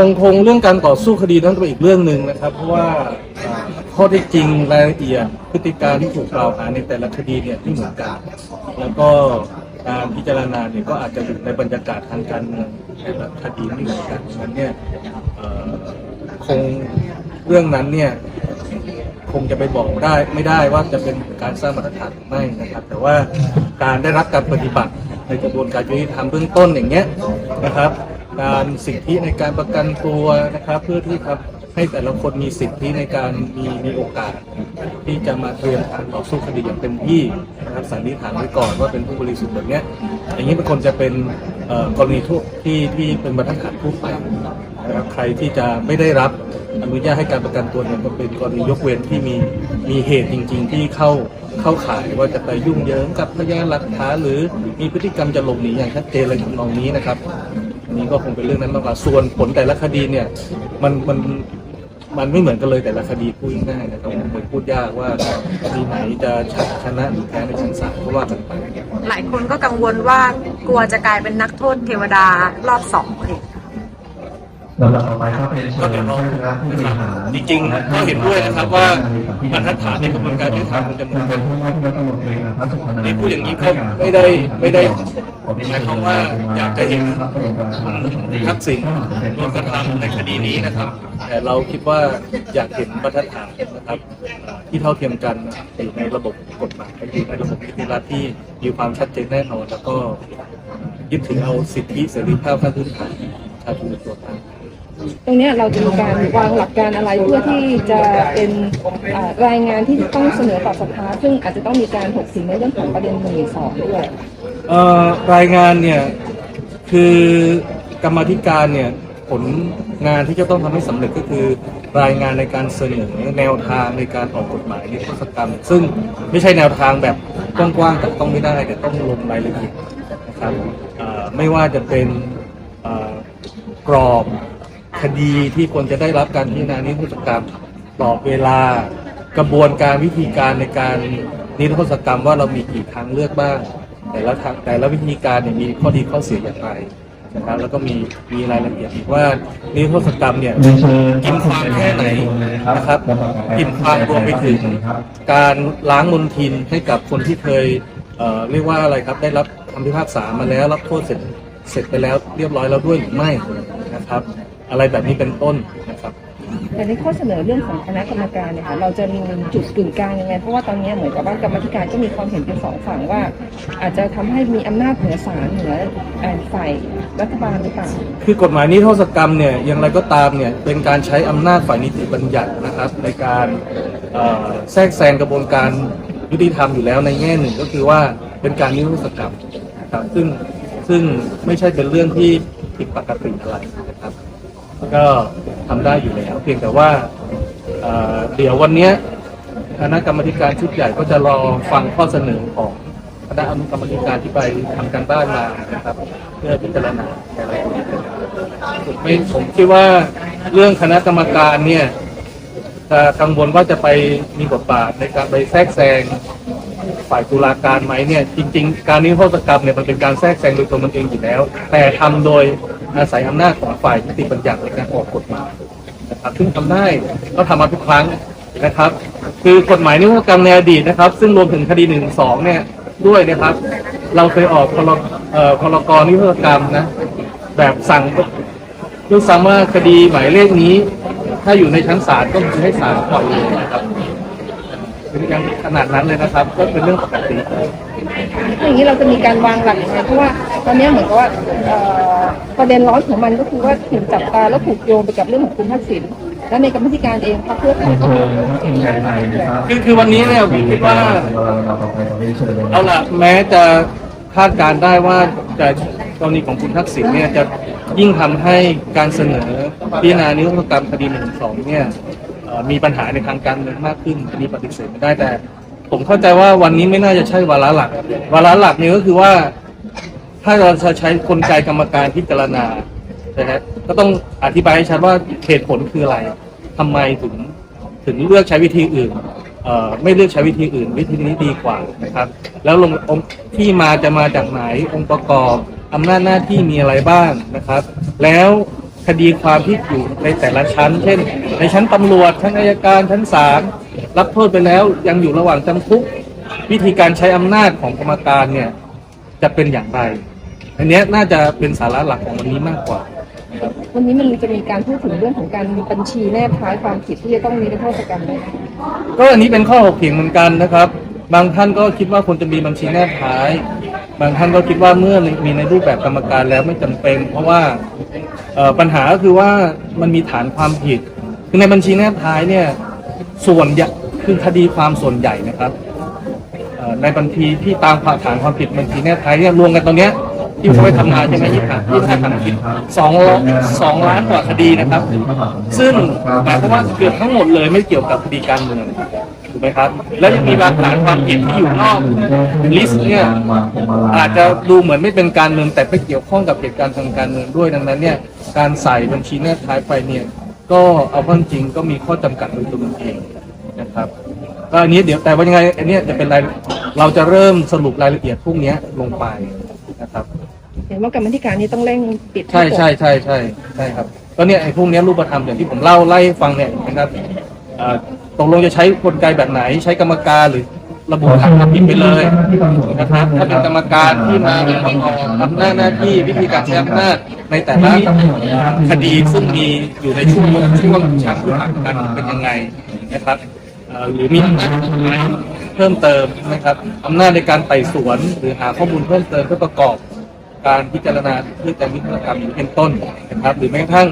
คงคงเรื่องการต่อสู้คดีนั้นเป็นอีกเรื่องหนึ่งนะครับ เพราะว่าข้อเท็จจริงรายละเอียดพฤติการที่ถูกกล่าวหาในแต่ละคดีเนี่ยที่เหมือนกันแล้วก็การพิจารณาเนี่ยก็อาจจะอยู่ในบรรยากาศทางการเมืองแต่ละคดีไม่เหมือนกันฉะนั้นเนี่ยคงเรื่องนั้นเนี่ยคงจะไปบอกได้ไม่ได้ว่าจะเป็นการสร้างมาตรฐานหรือไม่นะครับ แต่ว่าการได้รับการปฏิบัติในกระบวนการยุติธรรมเบื้องต้นอย่างเงี้ยนะครับ การสิทธิในการประกันตัวนะครับ เพื่อที่ครับให้แต่ละคนมีสิทธิในการมีมีโอกาส ที่จะมาเตรียมการต่อสู้คดีอย่างเต็มที่นะครับสันนิษฐานไว้ก่อนว่าเป็นผู้บริสุทธิ์แบบเนี้ยอย่างนี้เป็นคนจะเป็นกรณีทั่วที่ที่เป็นบรรทัดฐานทั่วไปนะครับใครที่จะไม่ได้รับอนุญาตให้การประกันตัวเนี่ยก็เป็นกรณียกเว้นที่มีมีเหตุจริง ๆ ที่เข้าเข้าข่ายว่าจะไปยุ่งเหยิงกับพยานหลักฐานหรือมีพฤติกรรมจะหลบหนีอย่างชัดเจนอะไรทำนองนี้นะครับ นนี้ก็คงเป็นเรื่องนั้นมากกว่าส่วนผลแต่ละคดีเนี่ยมันมันมันไม่เหมือนกันเลยแต่ละคดีพูดง่ายๆนะครับมันพูดยากว่าคดีไหนจะชนะหรือแพ้ในชั้นศาลก็ว่ากันไปหลายคนก็กังวลว่ากลัวจะกลายเป็นนักโทษเทวดารอบสองเลย ลำดับต่อไปก็เป็นเชิก็ญเดี๋ยวเราท่านคณะผู้บริหารจริงๆก็เห็นด้วยนะครับว่าบรรทัดฐานในกระบวนการยุติธรรมมันจะเหมือนกันเป็นผู้ว่าที่รัฐมนตรีนะครับสุพรรณนี่พูดอย่างนี้ก็ไม่ได้ไม่ได้หมายความว่าอยากจะเห็นทักษิณโดนกระทำในคดีนี้นะครับ แต่เราคิดว่าอยากเห็นบรรทัดฐานนะครับ ที่เท่าเทียมกันอยู่ในระบบกฎหมายอยู่ในระบบนิติรัฐที่มีความชัดเจนแน่นอนแล้วก็ยึดถือเอาสิทธิเสรีภาพขั้นพื้นฐานประชาชนในตัวตั้ง ตรงนี้เราจะมีการวางหลักการอะไรเพื่อที่จะเป็นรายงานที่ต้องเสนอต่อสภาซึ่งอาจจะต้องมีการถกเถียงในเรื่องของประเด็นหนึ่งสองด้วยรายงานเนี่ยคือกรรมธิการเนี่ยผลงานที่จะต้องทำให้สำเร็จก็คือรายงานในการเสนอแนวทางในการออกกฎหมายนิรโทษกรรม ซึ่งไม่ใช่แนวทางแบบกว้างๆแต่ต้องไม่ได้แต่ต้องลงรายละเอียดนะครับไม่ว่าจะเป็นกรอบ คดีที่ควรจะได้รับการพิจารณานิรโทษกรรมกรอบเวลากระบวนการวิธีการในการนิรโทษกรรมว่าเรามีกี่ทางเลือกบ้าง แต่ละทางแต่ละวิธีการเนี่ยมีข้อดีข้อเสียอย่างไรนะครับแล้วก็มีมีรายละเอียดอีกว่านิรโทษกรรมเนี่ยกินความแค่ไหนนะครับกินความรวมไปถึงการล้างมลทินให้กับคนที่เคยเอ่อเรียกว่าอะไรครับได้รับคำพิพากษามาแล้วรับโทษเสร็จเสร็จไปแล้วเรียบร้อยแล้วด้วยหรือไม่นะครับ อะไรแบบนี้เป็นต้นนะครับ แต่ในข้อเสนอเรื่องของคณะกรรมการเนี่ยค่ะเราจะมีจุดกึ่งกลางยังไงเพราะว่าตอนนี้เหมือนกับว่ากรรมาธิการก็มีความเห็นเป็นสองฝั่งว่า อาจจะทำให้มีอำนาจเหนือศาลเหนือเอ่อฝ่ายรัฐบาลหรือเปล่า คือกฎหมายนิรโทษกรรมเนี่ยอย่างไรก็ตามเนี่ยเป็นการใช้อำนาจฝ่ายนิติบัญญัตินะครับ ในการเอ่อแทรกแซงกระบวนการยุติธรรมอยู่แล้วในแง่หนึ่งก็คือว่าเป็นการนิรโทษกรรมนะครับซึ่งซึ่งไม่ใช่เป็นเรื่องที่ผิดปกติอะไรนะครับ ก็ทำได้อยู่แล้ว เพียงแต่ว่าเเดี๋ยววันนี้คณะกรรมการชุดใหญ่ก็จะรอฟังข้อเสนอของคณะอนุกรรมการที่ไปทำการบ้านมานะครับ เพื่อพิจารณาแต่ละไม่ผมคิดว่าเรื่องคณะกรรมการเนี่ยจะกังวลว่าจะไปมีบทบาทในการไปแทรกแซงฝ่ายตุลาการไหมเนี่ยจริง ๆ การนิรโทษกรรมเนี่ยมันเป็นการแทรกแซงโดยตัวมันเองอยู่แล้ว แต่ทำโดย อาศัยอำนาจของฝ่ายนิติบัญญัติในการออกกฎหมายนะครับซึ่งทำได้ก็ทำมาทุกครั้งนะครับ คือกฎหมายนิรโทษกรรมในอดีตนะครับ ซึ่งรวมถึงคดีหนึ่งสองเนี่ยด้วยนะครับ เราเคยออกพรเอ่อพรกรนิรโทษกรรมนะแบบสั่งด้วยซ้ำว่าคดีหมายเลขนี้ ถ้าอยู่ในชั้นศาลก็คือให้ศาลปล่อยเลยนะครับเป็นการขนาดนั้นเลยนะครับ ก็เป็นเรื่องปกติ อย่างนี้เราจะมีการวางหลักยังไงเพราะว่าตอนนี้เหมือนกับว่าประเด็นร้อนของมันก็คือว่าถูกจับตาแล้วถูกโยงไปกับเรื่องของคุณทักษิณและในกรรมธิการเองพรรคเพื่อไทยก็เชิญพระไรคือคือวันนี้เนี่ยผมคิดว่าเอาล่ะแม้จะคาดการได้ว่าจะกรณีของคุณทักษิณเนี่ยจะยิ่งทำให้การเสนอพิจารณานิรโทษกรรมคดีหนึ่งสองเนี่ยมีปัญหาในทางการเมืองมากขึ้นอันนี้ปฏิเสธไม่ได้แต่ ผมเข้าใจว่าวันนี้ไม่น่าจะใช่วาระหลัก วาระหลักเนี่ยก็คือว่า ถ้าเราจะใช้กลไกกรรมการพิจารณานะฮะก็ต้องอธิบายให้ชัดว่าเหตุผลคืออะไรทำไมถึงถึงเลือกใช้วิธีอื่นเอ่อไม่เลือกใช้วิธีอื่น วิธีนี้ดีกว่านะครับ แล้วลงองที่มาจะมาจากไหนองค์ประกอบอำนาจหน้าที่มีอะไรบ้างนะครับ แล้วคคดีความที่อยู่ในแต่ละชั้น เช่น ในชั้นตำรวจชั้นอายการชั้นศาล รับโทษไปแล้วยังอยู่ระหว่างจำคุก วิธีการใช้อำนาจของกรรมการเนี่ยจะเป็นอย่างไร อันเนี้ยน่าจะเป็นสาระหลักของวันนี้มากกว่าวันนี้มันจะมีการพูดถึงเรื่องของการมีบัญชีแนบท้ายความผิดที่จะต้องมีในโทษกรรมไหมคะก็อันนี้เป็นข้อถกเถียงเหมือนกันนะครับ บางท่านก็คิดว่าควรจะมีบัญชีแนบท้าย บางท่านก็คิดว่าเมื่อมีในรูปแบบกรรมการแล้วไม่จำเป็น เพราะว่าเอ่อปัญหาก็คือว่ามันมีฐานความผิดคือในบัญชีแนบท้ายเนี่ยส่วนใหญ่ คือคดีความส่วนใหญ่นะครับในบัญชีที่ตามผ่าฐานความผิดบัญชีแนบท้ายเนี่ยรวมกันตรงเนี้ยที่เขาไปทำงานใช่ไหมยี่ห้ายี่ห้าทำผิดสองล้านสองล้านกว่าคดีนะครับ ซึ่งหมายความว่าเกือบทั้งหมดเลยไม่เกี่ยวกับคดีการเมืองถูกไหมครับ แล้วยังมีบางฐานความผิดที่อยู่นอกลิสต์เนี่ยอาจจะดูเหมือนไม่เป็นการเมืองแต่ไปเกี่ยวข้องกับเหตุการณ์ทางการเมืองด้วยดังนั้นเนี่ยการใส่บัญชีแนบท้ายไปเนี่ยก็เอาเข้าจริงก็มีข้อจำกัดโดยตัวมันเองนะครับ ก็อันนี้เดี๋ยวแต่ว่ายังไงอันเนี้ยจะเป็นรายเราจะเริ่มสรุปรายละเอียดพวกเนี้ยลงไปนะครับ เห็นว่ากรรมธิการนี้ต้องเร่งปิดใช่ใช่ใช่ใช่ใช่ครับก็เนี่ยไอ้พวกเนี้ยรูปธรรมอย่างที่ผมเล่าไล่ให้ฟังเนี่ยนะครับเอ่อตกลงจะใช้กลไกแบบไหน ใช้กรรมการหรือระบุฐานความผิดไปเลยนะครับถ้าเป็นกรรมการที่มาประกอบอำนาจหน้าที่วิธีการใช้อำนาจในแต่ละคดีซึ่งมีอยู่ในช่วงช่วงชั้นผู้ห่างกันเป็นยังไงนะครับเอ่อ หรือมีอำนาจอะไรเพิ่มเติมนะครับอำนาจในการไต่สวนหรือหาข้อมูลเพิ่มเติมเพื่อประกอบการพิจารณาเพื่อการวิจารณกรรมอย่างเป็นต้นนะครับ หรือแม้กระทั่ง